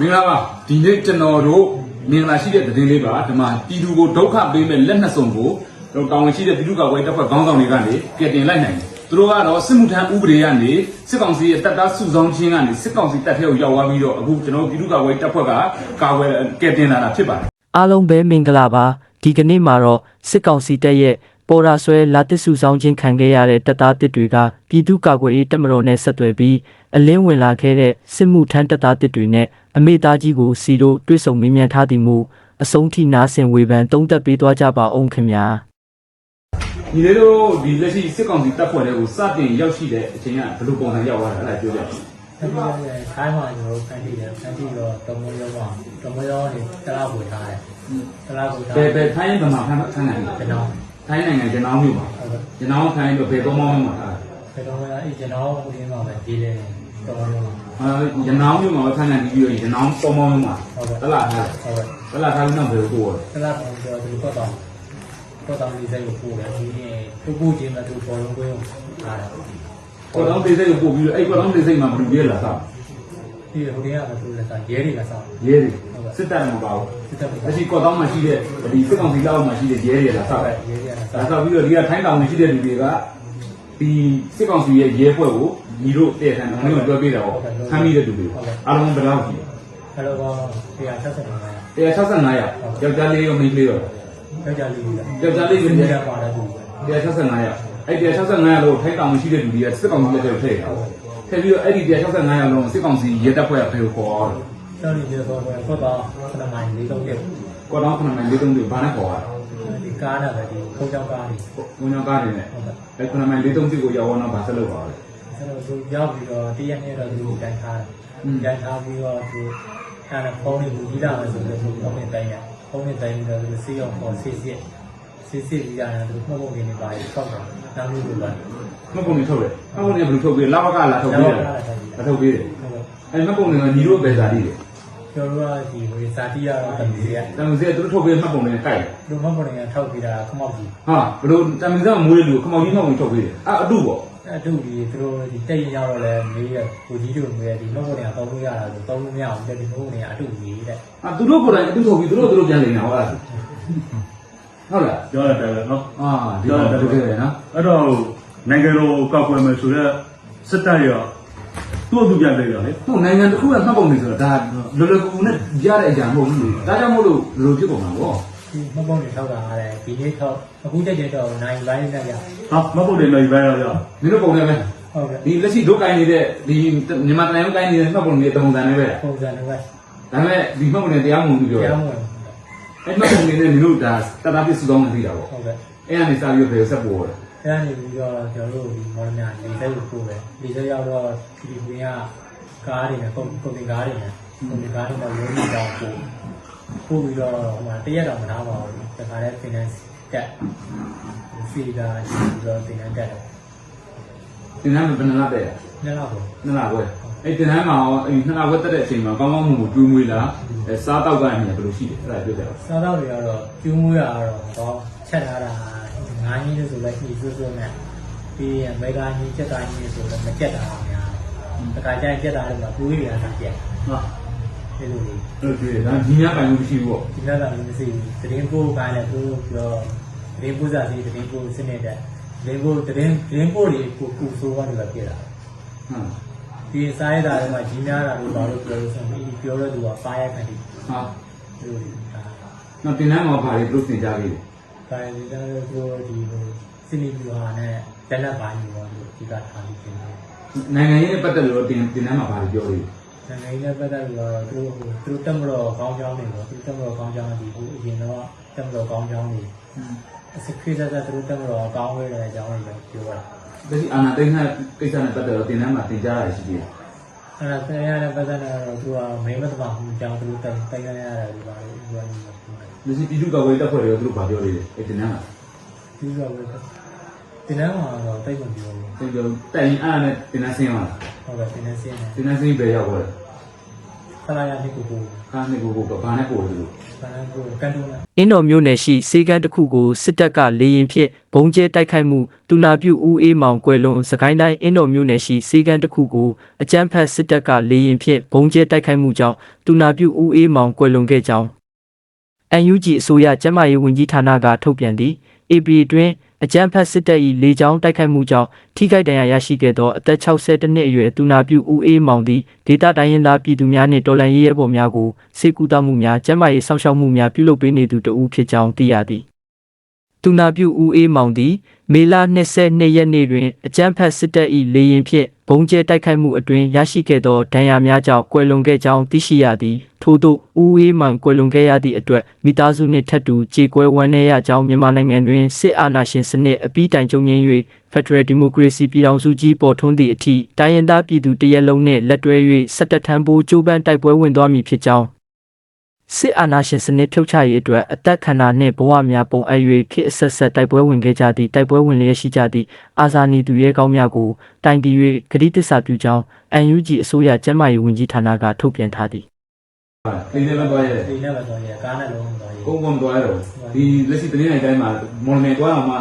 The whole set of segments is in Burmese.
မင်္ဂလာပါဒီနေ့ကျွန်တော်တို့မင်္ဂလာရှိတဲ့သတင်းလေးပါဒီမှာပြည်သူကိုဒုက္ခပေးမဲ့လက်နှစ်စုံကိုတော့တောင်းဝင်ရှိတဲ့ပြည်သူ့ကာကွယ်တပ်ဖွဲ့ခေါင်းဆောင်တွေကနေကယ်တင်လိုက်နိုင်တယ်သူတို့ကတော့စစ်မှုထမ်းဥပဒေကနေစစ်ကောင်စီရဲ့တပ်သားစုဆောင်ခြင်းကနေစစ်ကောင်စီတပ်ထဲကိုရောက်သွားပြီးတော့အခုကျွန်တော်တို့ပြည်သူ့ကာကွယ်တပ်ဖွဲ့ကကာကွယ်ကယ်တင်လာတာဖြစ်ပါတယ်အားလုံးပဲမင်္ဂလာပါဒီကနေ့မှာတော့စစ်ကောင်စီတပ်ရဲ့ ပေါ်ရာဆွဲလာတစ်စုဆောင်ခြင်းခံခဲ့ရတဲ့တပ်သားတစ်တွေကပြည်သူ့ကာကွယ်ရေးတပ်မတော်နဲ့ဆက်သွယ်ပြီးအလင်းဝင်လာခဲ့တဲ့စစ်မှုထမ်းတပ်သားတစ်တွေနဲ့အမေသားကြီးကိုစီတို့တွေ့ဆုံမေးမြန်းထားသည်မူအဆုံးထိနားဆင်ဝေဖန်တုံးသက်ပေးသွားကြပါအောင်ခင်ဗျာဒီလေးတို့ဒီလက်ရှိစစ်ကောင်စီတပ်ဖွဲ့တွေကိုစတင်ရောက်ရှိတဲ့အချိန်ကဘယ်လိုပုံစံရောက်သွားတာလဲပြောပြပါအဲ့ဒီကခိုင်းမှာကျွန်တော်တို့ဖန်တီးတယ်ဖန်တီးတော့တမွေးရောမှာတမွေးရောနေတလားပို့ထားတယ်တလားပို့ထားဘယ်ဘယ်ထိုင်းဗမာဖမ်းဖမ်းနိုင်လဲကျွန်တော် ထိုင်းနိုင်ငံကျွန်တော်မြို့မှာဟုတ်ကဲ့ကျွန်တော်ထိုင်းတော့ဘယ်တော့မှမမှာထားဘယ်တော့မှအဲ့ကျွန်တော်ဟိုဒီမှာပဲဒီလေတမွေးရောမှာအဲရနောင်းမြို့မှာထိုင်းနိုင်ငံပြီးတော့ရနောင်းပေါ်မောင်းမှာဟုတ်ကဲ့တလားထားဟုတ်ကဲ့တလားထားပြီးတော့ဘယ်ကိုတလားပို့တော့ဒီကတော့တော့တောင်းလေးစိတ်ကိုပို့တယ်ဒီနေ့ပို့ပို့ခြင်းနဲ့သူပေါ်လုံးကိုထားတယ်ကိုတောင်းသေးစိတ်ကိုပို့ပြီးတော့အဲ့ကိုတောင်းသေးစိတ်မှာဘယ်လိုရဲလာစားဒီဟိုဒီကမသူလည်းစားရဲတွေကစားရဲတွေစစ်တပ်မပါဘူးစစ်တပ်ကလက်ရှိကိုတောင်းမှာရှိတဲ့ဒီစစ်ကောင်စီလောက်မှာရှိတဲ့ရဲတွေလာစားပဲရဲတွေက ဒါစားဆိုပြီးတော့ဒီကထိုင်းတောင်မှာရှိတဲ့လူတွေကဒီစစ်ကောင်စီရဲ့ရဲဖွဲ့ကိုညီတို့တဲ့ဆန်အောင်လို့ပြောပြတာပေါ့ဆမ်းမိတဲ့လူတွေအားလုံးဘယ်လောက်ရှိအဲ့တော့165လဲ165ရောက်ယောက်ျားလေးရောမိန်းကလေးရောယောက်ျားလေးကယောက်ျားလေးကရဲလည်းကပါတယ်သူ165ရောက်အဲ့165ရောက်လို့ထိုင်းတောင်မှာရှိတဲ့လူတွေကစစ်ကောင်စီလက်ထဲကိုထည့်တာပေါ့ထည့်ပြီးတော့အဲ့ဒီ165ရောက်လုံးစစ်ကောင်စီရဲတပ်ဖွဲ့ကဖယ်ကိုခေါ်အောင်တော်ရည်ပြောတော့တော့တော့ခဏမှလေးတော့ပြကိုတောင်းခဏမှလေးသုံးတွေဘာနဲ့ခေါ်ရ ဒီကားနဲ့ပဲဒီခုံးကြောင်းကားကြီးဘုံညောင်းကားတွေနဲ့ဟုတ်ကဲ့အဲ့ခဏမှလေးသုံးစစ်ကိုရောက်အောင်တော့ဗာဆက်လုပ်ပါလေအဲ့တော့သူရောက်ပြီးတော့တရက်နဲ့တော့သူတိုင်ထားတယ်တိုင်ထားပြီးတော့သူအဲ့ဒါဖုန်းလေးကိုကြီးလာမယ်ဆိုတော့သူဖုန်းနဲ့တိုင်ရဖုန်းနဲ့တိုင်ပြီးတော့သူစေးအောင်ပေါ်ဆေးစစ်ဆေးစစ်ပြီးရတယ်သူမှတ်ဖို့နေနေပါပြီးဆောက်တာနားလို့လိုပါမှတ်ပုံတွေထုတ်တယ်မှတ်ပုံတွေဘယ်လိုထုတ်ပေးလဲလာဘကလာထုတ်ပေးတယ်လာထုတ်ပေးတယ်ဟုတ်ကဲ့အဲ့မှတ်ပုံတွေကညီတို့ပဲဇာတိတယ် ကျွန်တော်တို့ကဒီဝေစာတိရတော့တမီးရတမန်စီကသူတို့ထုတ်ပေးမှတ်ပုံတွေကကြိုက်တယ်လူမှတ်ဖို့နေထောက်ပြီးတာခမောက်ကြီးဟာဘယ်လိုတမန်စီကမွေးလို့ခမောင်ကြီးမှတ်ပုံထုတ်ပေးတယ်အဲ့အတုပေါ့အဲ့တူဒီသူတို့ဒီတက်ရင်ရောက်တော့လဲမေးရကိုကြီးတို့မေးရဒီမှတ်ဖို့နေတော့လို့ရတာဆိုတော့လို့မရအောင်တက်ဒီမှတ်ဖို့နေအတူကြီးတဲ့အဲ့သူတို့ကိုယ်တိုင်အတုထုတ်ပြီးသူတို့သူတို့ပြန်လည်နေတာဟုတ်လားဟုတ်လားပြောရတယ်ပဲနော်အာဒီတော့တကယ်ပဲနော်အဲ့တော့နိုင်ငံတော်ကောက်ွယ်မယ်ဆိုတော့စစ်တပ်ရော သူ့အတူပြန်လိုက်ရောလေဟုတ်နိုင်ငံတစ်ခုကမှတ်ပုံတွေဆိုတော့ဒါလောလောကူကူနဲ့ရတဲ့အရာမဟုတ်ဘူးဒါကြောင့်မို့လို့ဘယ်လိုဖြစ်ကုန်မှာပေါ့ဒီမှတ်ဖို့နေထောက်တာရတယ်ဒီနေ့ထောက်အခုတက်ကျတော့နိုင်ပိုင်းနဲ့ကြဟာမဟုတ်တယ်လည်းပဲရောရောမင်းတို့ပုံနေပဲဟုတ်ကဲ့ဒီလက်ရှိဒုကိုင်းနေတဲ့ဒီမြန်မာတိုင်းကိုင်းနေတဲ့မှတ်ပုံတွေတုံတန်နေပဲပုံစံတွေပဲဒါပေမဲ့ဒီမှတ်ပုံတွေတရားမဝင်ဘူးပြောရတရားမဝင်အဲ့မှတ်ပုံတွေနဲ့မင်းတို့ဒါတတာပြစ်စုဆောင်နေပြီတာပေါ့ဟုတ်ကဲ့အဲ့ကနေစပြီးတော့ဆက်ပေါ်တယ် အဲ့ဒါနေပြီးတော့ကျွန်တော်တို့ဒီမော်ဒနာလေးစိတ်ကိုပို့ပဲဒီစိတ်ရောက်တော့ဒီကွင်းကကားတွေနဲ့ကုန်ကုန်တင်ကားတွေနဲ့ကုန်တင်ကားတွေနဲ့လုံးဝတော့ပို့ပို့ပြီးတော့ဟိုမှာတရက်တော့မနာပါဘူးတခါလဲ finance တက်စီကဒီတော့ finance တက်တယ်တင်တန်းဘယ်နှလားတဲ့နှစ်လောက်ပေါ့နှစ်လားပဲအဲ့တင်တန်းမှာရောအဲ့နှစ်လားပဲတက်တဲ့အချိန်မှာကောင်းကောင်းမွန်မွန်တွေးမွေးလားအဲစားတောက်ကနေဘယ်လိုရှိတယ်အဲ့ဒါပြောပြပါစားတော့တွေကတော့ကျူးမွေးရတော့တော့ချက်ထားတာ ငါးကြီးလို့ဆိုလဲညှိစွတ်စွတ်နဲ့ပြီးရင်မေဂါကြီးချက်တာကြီးဆိုတော့မချက်တာများတခါကျရင်ချက်တာလည်းမပူးရတာပြက်ဟာဒီလိုလေးအဲ့ဒီဒါညီများပိုင်လို့မရှိဘူးပေါ့ဒီနေ့ကလည်းမရှိဘူးသတင်းပို့ကိုင်းလည်းသူပြောသတင်းပို့စာစီသတင်းပို့စနစ်တဲ့သတင်းပို့သတင်းသတင်းပို့တွေကိုကူဆိုးသွားတယ်ပြတာဟမ်ဒီစားရတာတွေမှာကြီးများတာတွေဘာလို့ပြောလို့ဆိုရင်ဒီပြောတဲ့သူကစားရခံတယ်ဟာဒီလိုလေးဒါနော်တင်တန်းမှာဘာတွေပြုတ်တင်ကြခဲ့လဲ ဒါလည်းကျွန်တော်တို့ဒီလိုစနစ်ပြဟာနဲ့တက်လက်ပိုင်းတွေပေါ့ဒီကထားပြီးပြင်တယ်နိုင်ငံရေးနဲ့ပတ်သက်လို့တင်တင်တန်းမှာဘာတွေပြောလဲနိုင်ငံရေးနဲ့ပတ်သက်ပြီးတော့သူတို့သူတို့တက်မတော်ကောင်းကြောင်းတွေပေါ့သူတက်မတော်ကောင်းကြောင်းဒီဟိုအရင်တော့တက်မတော်ကောင်းကြောင်းတွေအစခိစားစားသူတို့တက်မတော်ကောင်းခဲ့တဲ့အကြောင်းတွေပဲပြောတာလက်ရှိအာဏာသိမ်းတဲ့ကိစ္စနဲ့ပတ်သက်လို့တင်တန်းမှာတင်ကြရရှိသေးတယ်အဲ့ဒါပြန်ရတဲ့ပတ်သက်တော့သူကမိမသမမှုကြောင်းသူတို့တိုင်တိုင်ရရတယ်ဒီပါလို့ပြောနေတယ် လက်ရှိပြည်သူ့ကာကွယ်ရေးတပ်ဖွဲ့တွေကသူတို့ဘာပြောလဲအဲ့တင်တန်းမှာဒီကပဲတင်နန်းမှာတော့တိတ်မပြောဘူးတင်ပြောတိုင်အားနဲ့တင်တန်းဆင်းသွားတာဟုတ်ကဲ့တင်နန်းစင်းတယ်တင်တန်းဆင်းပဲရောက်သွားတယ်ဆလာရနေကိုကိုကားနဲ့ကိုကိုတော့ဘာနဲ့ပို့လို့ဆလာကိုကန်တုံးလားအင်းတော်မြို့နယ်ရှိစေကန်းတစ်ခုကိုစစ်တပ်ကလေရင်ဖြင့်ဘုံကျဲတိုက်ခိုက်မှုတူနာပြုဦးအေးမောင်ကွယ်လွန်စကိုင်းတိုင်းအင်းတော်မြို့နယ်ရှိစေကန်းတစ်ခုကိုအကြမ်းဖက်စစ်တပ်ကလေရင်ဖြင့်ဘုံကျဲတိုက်ခိုက်မှုကြောင့်တူနာပြုဦးအေးမောင်ကွယ်လွန်ခဲ့ကြောင်း UNG အစိုးရကျန်းမာရေးဝန်ကြီးဌာနကထုတ်ပြန်သည့် AP တွင်အကြမ်းဖက်စစ်တပ်၏လေကြောင်းတိုက်ခိုက်မှုကြောင့်ထိခိုက်ဒဏ်ရာရရှိခဲ့သောအသက်62နှစ်အရွယ်တူနာပြုဦးအေးမောင်သည်ဒေသတိုင်းရင်းသားပြည်သူများနှင့်တော်လှန်ရေးရဲဘော်များကိုစေကူတာမှုများကျန်းမာရေးစောင့်ရှောက်မှုများပြုလုပ်ပေးနေသူတဦးဖြစ်ကြောင်းသိရသည် တူနာပြုဦးအေးမောင်သည်မေလ22ရက်နေ့တွင်အကြမ်းဖက်စစ်တပ်၏လေရင်ဖြင့်ဘုံကျဲတိုက်ခိုက်မှုအတွင်းရရှိခဲ့သောဒဏ်ရာများကြောင့်ကွယ်လွန်ခဲ့ကြောင်းသိရှိရသည်ထို့သို့ဦးအေးမောင်ကွယ်လွန်ခဲ့ရသည့်အတွက်မိသားစုနှင့်ထပ်တူကြေကွဲဝမ်းနည်းရကြောင်းမြန်မာနိုင်ငံတွင်စစ်အာဏာရှင်စနစ်အပြီးတိုင်ချုပ်ငြိမ်း၍ Federal Democracy ပြည်ထောင်စုကြီးပေါ်ထွန်းသည့်အထိတိုင်းရင်းသားပြည်သူတရက်လုံးနှင့်လက်တွဲ၍ဆက်တက်ထမ်းဖို့ကြိုးပမ်းတိုက်ပွဲဝင်သွားမည်ဖြစ်ကြောင်း စစ်အာဏာရှင်စနစ်ဖြုတ်ချရေးအတွက်အသက်ခန္ဓာနှင့်ဘဝများပုံအပ်၍ခေတ်အဆက်ဆက်တိုက်ပွဲဝင်ခဲ့ကြသည့်တိုက်ပွဲဝင်လျက်ရှိကြသည့်အာဇာနည်သူရဲကောင်းများကိုတိုင်တည်၍ဂတိတစ္ဆာပြုကြောင်း UNG အစိုးရကျန်းမာရေးဝန်ကြီးဌာနကထုတ်ပြန်ထားသည်အိမ်ထဲမှာသွားရဲဒီနေ့ပဲတော့ရကားနဲ့လုံးတော့ရကုန်းကုန်းသွားရတော့ဒီလက်ရှိတနေ့တိုင်းမှာမော်လမြိုင်သွားအောင်မှ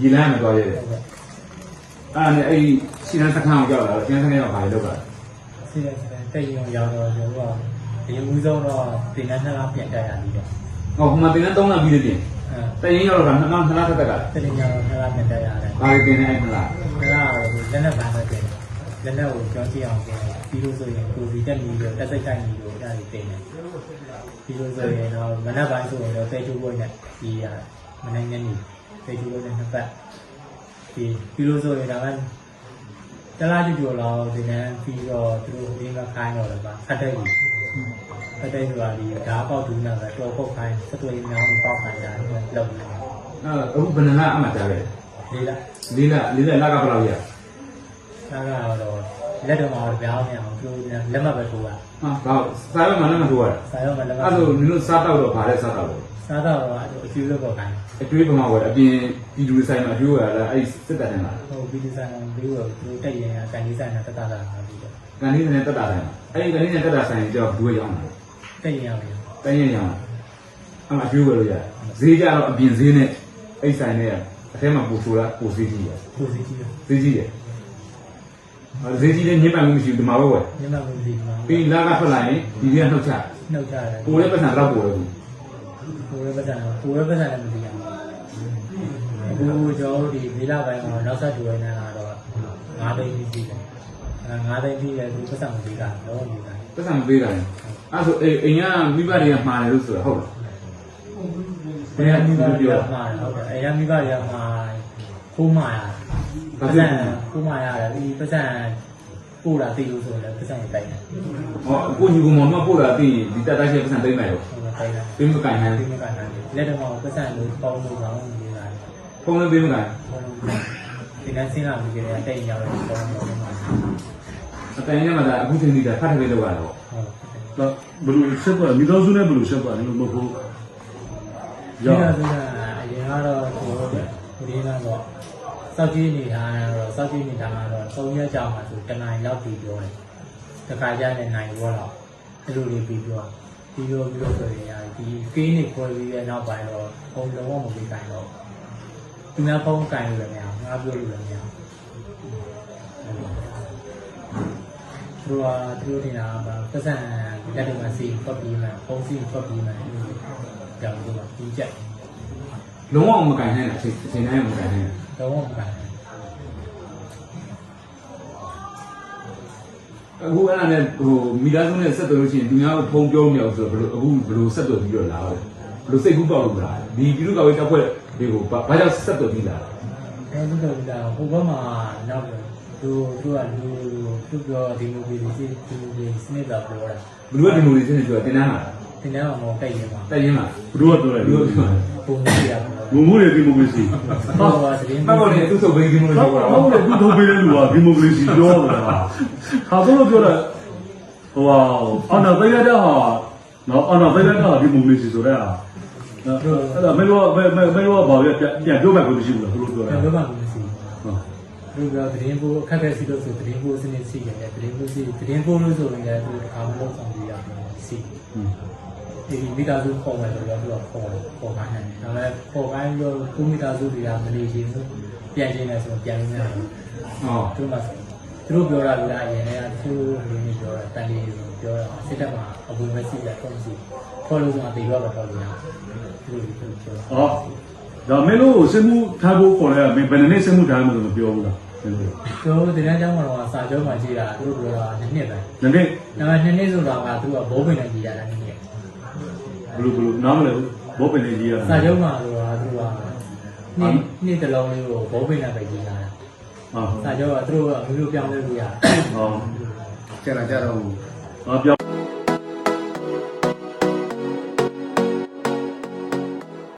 ရေလမ်းမှာသွားရဲအဲ့ဒါနဲ့အဲ့ရှင်းတဲ့စခန်းကိုကြောက်လာတော့ရှင်းတဲ့စခန်းကဘာလို့လုပ်တာစီးတဲ့တဲ့ရုံရောက်တော့ကျွန်တော်က ဒီဦးဆုံးတော့တင်တဲ့နှစ်လားပြန်တက်ရသည်တော့ဟောဟိုမှာတင်တဲ့3လပြီးတဲ့ပြင်အဲတရင်ရောက်တော့နှစ်လနှစ်လထက်တက်ကတင်ရတော့နှစ်လားပြန်တက်ရတယ်ဘာလို့တင်နေအဲ့မလားအဲ့ဒါလက်နဲ့ပိုင်းပဲတင်လက်နဲ့ကိုကြောင်းကြည့်အောင်ပြင်ပြီးလို့ဆိုရင်ကိုစီတက်ပြီးတော့တက်စိတ်ကိုက်ပြီးတော့အဲ့ဒါကြီးတင်တယ်ပြီးလို့ဆိုရင်တော့မနက်ပိုင်းဆိုရင်တော့တဲချိုးဘွက်နဲ့ဒီရမနေ့ညနေတဲချိုးဘွက်နဲ့နှစ်ပတ်ဒီပြီးလို့ဆိုရင်ဒါမှတလားကြည့်ကြလောက်ဒီနေ့ပြီးတော့သူတို့ဒီကခိုင်းတော့လည်းပါဖတ်တဲ့ကြီး ဖတ်တဲ့ဆိုတာဒီဓာတ်ပေါက်ဒူးနာပဲတော်ပုတ်ခိုင်းစက်သွေးမြောင်းပေါက်ခိုင်းတာလောက်နေတယ်အဲ့အခုဘယ်နှလားအမှကြားလဲလေးလားလေးလလေးလလကဘယ်လောက်ရအဲ့ဒါတော့လက်တော်မှာပြောင်းနေအောင်သူလက်မှတ်ပဲထိုးတာဟာဘာစားရမှလည်းမထိုးရစာရုံးမှာလက်မှတ်အဲ့ဒါနင်တို့စားတော့တော့ဗါလဲစားတော့စားတော့အကျိုးလို့ပေါ့ခိုင်းအကျွေးပမာဝယ်အပြင်ဒီလူဆိုင်မှာအကျွေးဝယ်လာအဲ့စစ်တပ်တယ်လားဟိုဗီဒီဆိုင်လေးကိုသူတက်ရင်အကန်လေးဆိုင်နဲ့တက်တာတာပြီးတော့ ကန်လေးနဲ့တက်တာတယ်အဲ့ဒီကန်လေးနဲ့တက်တာဆိုင်ကြောက်ဘူးရောက်လာတက်ရင်ရောက်ပြီတန်းရင်ရအောင်အမှအကျွေးဝယ်လို့ရဈေးကြတော့အပြင်ဈေးနဲ့အဲ့ဆိုင်နဲ့အထဲမှာပူဆိုလာပူဈေးကြီးရကိုစီကြီးဈေးကြီးရဈေးကြီးနဲ့ညစ်ပတ်မှုမရှိဘူးဒီမှာပဲဝယ်ညမဝင်စီမှာပြီးလာကထွက်လာရင်ဒီကနှုတ်ချနှုတ်ကြတယ်ကိုလည်းပတ်စံတော့ပို့တယ်ဘူးကိုရပတ်စံကိုရပတ်စံလည်းမသိရဘူးအခုကျော်ဒီဗီလာပိုင်းမှာနောက်ဆက်တူရနေတာတော့၅သိန်းပြီးပြီအဲ ၅သိန်းပြီးတယ်သူပတ်စံမသိတာတော့မသိတာပတ်စံပေးတာလေအဲ့ဆိုအိမ်အိမ်ကမိဘတွေကမှားတယ်လို့ဆိုတာဟုတ်လားဘယ်မိဘတွေကမှားတယ်ဟုတ်တယ်အဲရမိဘတွေကမှားခိုးမှားရပတ်စံခိုးမှားရတယ်ဒီပတ်စံပို့တာသိလို့ဆိုရင်လည်းပတ်စံကိုတိုက်တယ်ဟောကိုညီကောင်မပို့တာပြီးဒီတက်တိုက်ချက်ပတ်စံသိမ့်မယ်ရောဟိုတိုက်တယ်ပြီးမကန်နိုင်ဒီမကနိုင်လက်တော်မှာပတ်စံလို့ပေါင်းလို့ကောင်းနေလာတယ်ဖုန်းလည်းပြီးမကန်ဒီကနေ့စင်းလာပြီးကြတဲ့တိတ်ရောက်တော့ပေါင်းလို့မှာ အတန်ရမှာဒါအခုချိန်ကြီးဒါဖတ်တယ်လို့ရတော့ဟုတ်ဘယ်လိုဆက်ပါမိသားစုနဲ့ဘယ်လိုဆက်ပါလဲလို့မဟုတ်ဘူးဒီရကနေ့ကအရင်ကတော့ဟိုဒီကတော့စောက်ကြီးနေတာတော့စောက်ကြီးနေတာတော့၃ရက်ကြာမှဆိုတနင်္လာရောက်ပြီးပြောတယ်တခါကျရင်နိုင်ရောတော့အဲ့လိုလေးပြီးပြောပြီးပြောပြီးတော့ဆိုရင်ဒီကင်းနေခွဲပြီးတဲ့နောက်ပိုင်းတော့ဘုံလုံးဝမပြီးတိုင်းတော့သူများဖုန်းကင်လို့လည်းမရငါပြောလို့လည်းမရ သူကသူတို့နေတာကပတ်စံလက်တွေမှာစီဖတ်ပြီးမှဖုန်းစီဖတ်ပြီးမှကြောင်လို့ပြီးချက်လုံးဝမကန်နိုင်တဲ့အချိန်အချိန်တိုင်းမကန်နိုင်တော့မကန်အခုအဲ့ဒါနဲ့ဟိုမိသားစုနဲ့ဆက်သွယ်လို့ရှိရင်သူများကိုဖုန်းပြောမရဘူးဆိုတော့ဘယ်လိုအခုဘယ်လိုဆက်သွယ်ပြီးတော့လာလဲဘယ်လိုစိတ်ကူးပေါက်လို့လာဒီပြည်သူ့ကော်ဝေးတပ်ဖွဲ့တွေကိုဘာဘာကြောင့်ဆက်သွယ်ပြီးလာလဲအဲဒီတော့ဒါဟိုဘက်မှာနောက်သူသူကလူ သူပြောဒီလိုပြီးဒီဒီလိုစနစ်တော့ပြောတာဘလူးကဒီမိုဒီစနစ်ပြောတင်တန်းလာတင်တယ်အောင်တိုက်ရင်မှာတက်ရင်လာဘယ်လိုပြောလဲဘလူးကပြောတယ်ပုံကြီးရပါငုံငုံရဲ့ဒီမိုကရေစီဟောပါသတင်းမဟုတ်လေသူ့စုပ်ပေးဒီမိုဒီဟုတ်ပြောတာဟုတ်တယ်ခုထုတ်ပေးတဲ့လူကဒီမိုကရေစီပြောတယ်ဟာဟာဘယ်လိုပြောလဲဟိုဟာအနာသိရတဲ့ဟာနော်အနာသိရတဲ့ဟာဒီမိုကရေစီဆိုတဲ့ဟာအဲ့ဒါမင်းတို့ကမင်းမင်းတို့ကဘာလဲပြန်ပြောမှကိုမရှိဘူးလားဘယ်လိုပြောလဲဘယ်လိုမှမရှိဟုတ်ဘူး သူကသတင်းပို့အခက်အခဲရှိလို့ဆိုသတင်းပို့စနစ်ရှိတယ်သတင်းပို့ရှိသတင်းပို့လို့ဆိုရင်လည်းသူတစ်ခါမလုပ်ဆောင်ပြရတယ်ဒီမိသားစုပေါ်မယ်ဆိုတော့သူကပေါ်တယ်ပေါ်ခိုင်းတယ်ဒါပေမဲ့ပေါ်ခိုင်းလို့ကိုမိသားစုတွေကမနေချင်ဘူးပြန်ချင်တယ်ဆိုတော့ပြန်လို့မရဘူးဟောသူတို့မှသူတို့ပြောတာကအရင်တည်းကသူ့လူမျိုးပြောတာတန်လေးပြောတာစစ်တပ်မှာအပူမဲ့စီးရတော့စီခေါ်လို့ဆိုတော့တေတော့တော့လို့ရသူတို့ပြောဟောဒါမင်းတို့စစ်မှုထားဖို့ခေါ်လဲမင်းဘယ်နှစ်စစ်မှုထားမှလို့မပြောဘူးလား မင်းတို့သူတို့တင်တန်းကျောင်းမှာတော့စာကျောင်းမှာကြည့်တာသူတို့ပြောတာနှစ်နှစ်ပဲနည်းနည်းဒါပေမဲ့နှစ်နှစ်ဆိုတာကသူကဘိုးပင်နဲ့ကြည့်ရတာနှစ်နှစ်ဘလို့ဘလို့နားမလဲဘောပင်လေးကြီးရစာကျောင်းမှာဆိုတာသူကနှစ်နှစ်တလုံးလေးကိုဘိုးပင်နဲ့ပဲကြည့်ရတာဟာစာကျောင်းကသူတို့ကမျိုးမျိုးပြောင်းလဲလို့ရတယ်ဟောကျန်တာကြတော့ဟောပြော